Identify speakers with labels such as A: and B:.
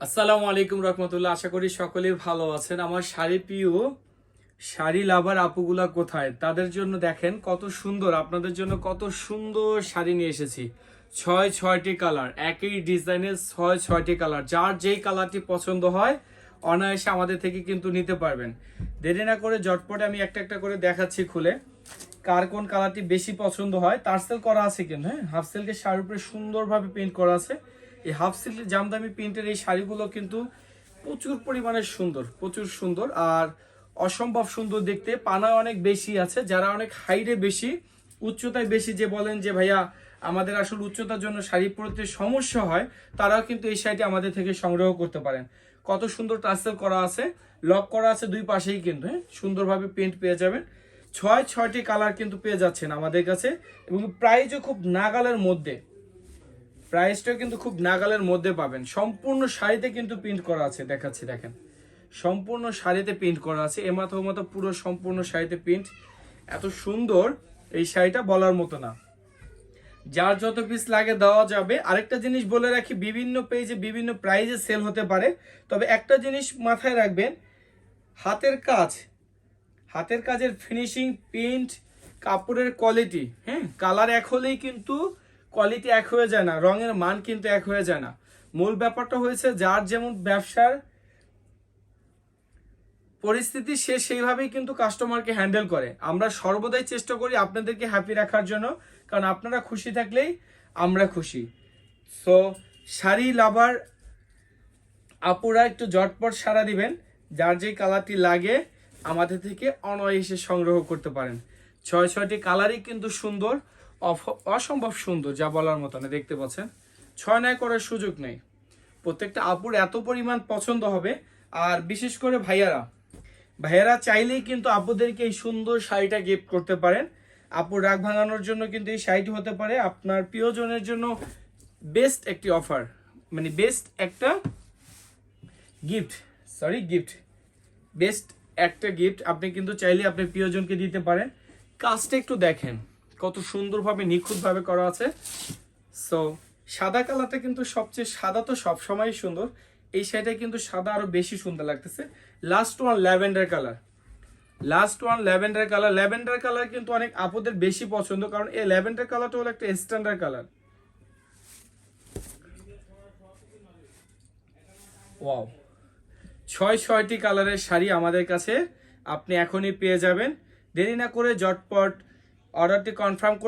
A: আসসালামু আলাইকুম রহমতুল্লাহ, আশা করি সকলেই ভালো আছেন। আমার শাড়ি প্রিয় শাড়ি লাভার আপুগুলা কোথায়? তাদের জন্য দেখেন কত সুন্দর, আপনাদের জন্য কত সুন্দর শাড়ি নিয়ে এসেছি। ছয় ছয়টি কালার, একই ডিজাইনের ছয় ছয়টি কালার। যার যেই কালারটি পছন্দ হয়, অনায়াসে আমাদের থেকে কিন্তু নিতে পারবেন। দেরি না করে জটপটে আমি একটা একটা করে দেখাচ্ছি খুলে। কার কোন কালারটি বেশি পছন্দ হয়, তার সেল করা আছে কিন্তু হ্যাঁ? হাফ সেলকে শাড়ির উপরে সুন্দরভাবে প্রিন্ট করা আছে। এই হাফ সিল্ক জামদামি প্রিন্টের এই শাড়িগুলো কিন্তু প্রচুর পরিমাণে সুন্দর, প্রচুর সুন্দর। আর অসম্ভব সুন্দর দেখতে পানা অনেক বেশি আছে, যারা অনেক হাইটে বেশি, উচ্চতায় বেশি যে বলেন যে, ভাইয়া, আমাদের আসলে উচ্চতার জন্য শাড়ি পরতে সমস্যা হয়, তারাও কিন্তু এই শাড়িটি আমাদের থেকে সংগ্রহ করতে পারেন। কত সুন্দর টাসেল করা আছে লক করা আছে দুই পাশেই কিন্তু হ্যাঁ? সুন্দরভাবে প্রিন্ট পেয়ে যাবেন। ছয়, ছয়টি কালার কিন্তু পেয়ে যাচ্ছেন আমাদের কাছে এবং প্রাইজও খুব নাগালের মধ্যে। প্রাইসটাও কিন্তু খুব নাগালের মধ্যে পাবেন। সম্পূর্ণ শাড়িতে কিন্তু প্রিন্ট করা আছে, দেখাচ্ছি, দেখেন। সম্পূর্ণ শাড়িতে প্রিন্ট করা আছে, এ মাথা ও মাথা পুরো সম্পূর্ণ শাড়িতে প্রিন্ট এত সুন্দর এই শাড়িটা বলার মতো না। যার যত পিস লাগে দেওয়া যাবে। আরেকটা জিনিস বলে রাখি, বিভিন্ন পেজে বিভিন্ন প্রাইজে সেল হতে পারে। তবে একটা জিনিস মাথায় রাখবেন, হাতের কাজ। হাতের কাজের ফিনিশিং প্রিন্ট কাপড়ের কোয়ালিটি হ্যাঁ? কালার এক হলেই কিন্তু কোয়ালিটি এক হয়ে যায় না, রঙের মান কিন্তু এক হয়ে যায় না। মূল ব্যাপারটা হয়েছে, যার যেমন ব্যবসার পরিস্থিতি, সে সেইভাবেই কিন্তু কাস্টমারকে হ্যান্ডেল করে। আমরা সর্বদাই চেষ্টা করি আপনাদেরকে হ্যাপি রাখার জন্য, কারণ আপনারা খুশি থাকলেই আমরা খুশি। সো শাড়ি লাভার আপুরা একটু জটপট সারা দিবেন, যার যে কালারটি লাগে, আমাদের থেকে অনয়েসে সংগ্রহ করতে পারেন। ছয়, ছয়টি কালারই কিন্তু সুন্দর। অসম্ভব সুন্দর, যা বলার মতো না দেখতে পাচ্ছেন। ছয় নয় করার সুযোগ নেই। প্রত্যেকটা আপুর এত পরিমাণ পছন্দ হবে। আর বিশেষ করে ভাইয়ারা ভাইয়ারা চাইলেই কিন্তু আপুদেরকে এই সুন্দর শাড়িটা গিফট করতে পারেন। আপুর রাগ ভাঙানোর জন্য কিন্তু এই শাড়িটি হতে পারে। আপনার প্রিয়জনের জন্য বেস্ট একটি অফার মানে বেস্ট একটা গিফট সরি গিফট বেস্ট একটা গিফট আপনি কিন্তু চাইলে আপনি প্রিয়জনকে দিতে পারেন। কাজটা একটু দেখেন। কত সুন্দরভাবে নিখুঁতভাবে করা আছে। সো সাদা কালারটা কিন্তু সবচেয়ে সাদা তো সবসময়ই সুন্দর। এই শাড়িটা কিন্তু সাদা আরও বেশি সুন্দর লাগতেছে। Last one lavender colour. Last one lavender colour. Lavender colour কিন্তু অনেক আপুদের বেশি পছন্দ, কারণ এই ল্যাভেন্ডার কালারটা হলো একটা স্ট্যান্ডার্ড কালার। ওয়াও ছয় ছয়টি কালারের শাড়ি আমাদের কাছে। আপনি এখনই পেয়ে যাবেন। দেরি না করে জটপট অর্ডারটি কনফার্ম করুন।